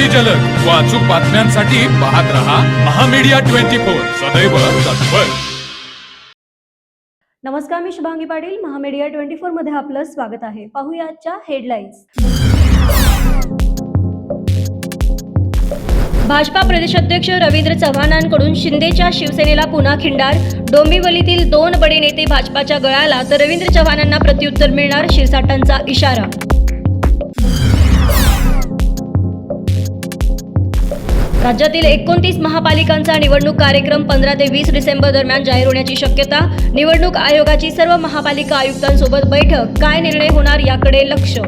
अगदी जलद. व अचूक बातम्यांसाठी पाहत रहा महामीडिया ट्वेंटी फोर. सदैव तत्पर. नमस्कार मी शुभांगी पाटील. महामीडिया ट्वेंटी फोरमध्ये आपलं स्वागत आहे. पाहूया आजच्या हेडलाईन्स. भाजपा प्रदेशाध्यक्ष रवींद्र चव्हाणांकडून शिंदेच्या शिवसेनेला पुन्हा खिंडार. डोंबिवलीतील दोन बडे नेते भाजपाच्या गळाला तर रवींद्र चव्हाणांना प्रत्युत्तर मिळणार शिरसाटांचा इशारा. राज्यातील एकोणतीस महापालिकांचा निवडणूक कार्यक्रम पंधरा ते वीस डिसेंबर दरम्यान जाहीर होण्याची शक्यता निवडणूक आयोगाची सर्व महापालिका आयुक्तांसोबत बैठक काय निर्णय होणार याकडे लक्ष.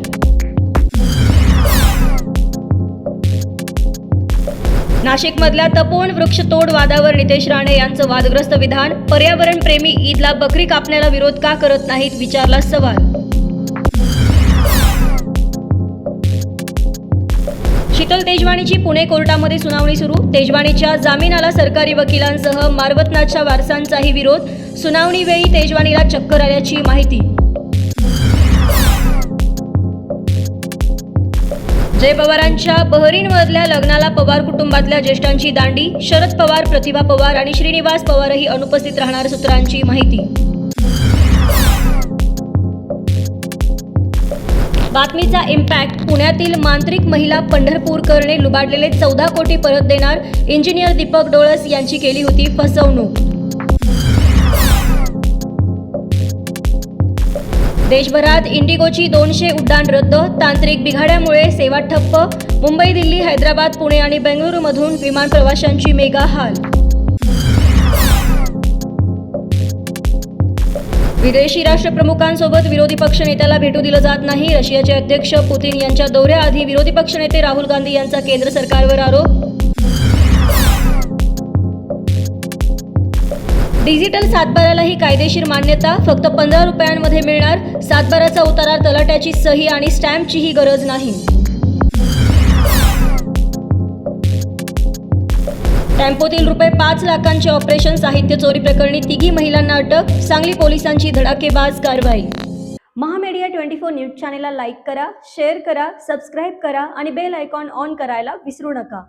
नाशिकमधल्या तपोवन वृक्षतोड वादावर नितेश राणे यांचं वादग्रस्त विधान पर्यावरण प्रेमी ईदला बकरी कापण्याला विरोध का करत नाहीत विचारला सवाल. शीतल तेजवाणीची पुणे कोर्टामध्ये सुनावणी सुरू. तेजवाणीच्या जामिनाला सरकारी वकिलांसह मारवतनाथच्या वारसांचाही विरोध. सुनावणीवेळी तेजवाणीला चक्कर आल्याची माहिती. जय पवारांच्या बहरीनमधल्या लग्नाला पवार कुटुंबातल्या ज्येष्ठांची दांडी. शरद पवार प्रतिभा पवार आणि श्रीनिवास पवारही अनुपस्थित राहणार सूत्रांची माहिती. बातमीचा इम्पॅक्ट पुण्यातील मांत्रिक महिला पंढरपूरकरने लुबाडलेले चौदा कोटी परत देणार इंजिनियर दीपक डोळस यांची केली होती फसवणूक. देशभरात इंडिगोची दोनशे उड्डाण रद्द तांत्रिक बिघाड्यामुळे सेवा ठप्प मुंबई दिल्ली हैदराबाद पुणे आणि बेंगळुरूमधून विमान प्रवाशांची मेगा हाल विदेशी राष्ट्रप्रमुखांसोबत विरोधी पक्षनेत्याला भेटू दिलं जात नाही. रशियाचे अध्यक्ष पुतीन यांच्या दौऱ्याआधी विरोधी पक्षनेते राहुल गांधी यांचा केंद्र सरकारवर आरोप. डिजिटल सातबारालाही कायदेशीर मान्यता फक्त पंधरा रुपयांमध्ये मिळणार. सातबाराचा उतारा तलाट्याची सही आणि स्टॅम्पचीही गरज नाही. टेम्पोतील रुपये पाच लाखांचे ऑपरेशन साहित्य चोरी प्रकरणी तिघी महिलांना अटक सांगली पोलिसांची धडाकेबाज कारवाई. महामेडिया ट्वेंटी फोर न्यूज चॅनेलला लाईक करा शेअर करा सबस्क्राईब करा आणि बेल आयकॉन ऑन करायला विसरू नका.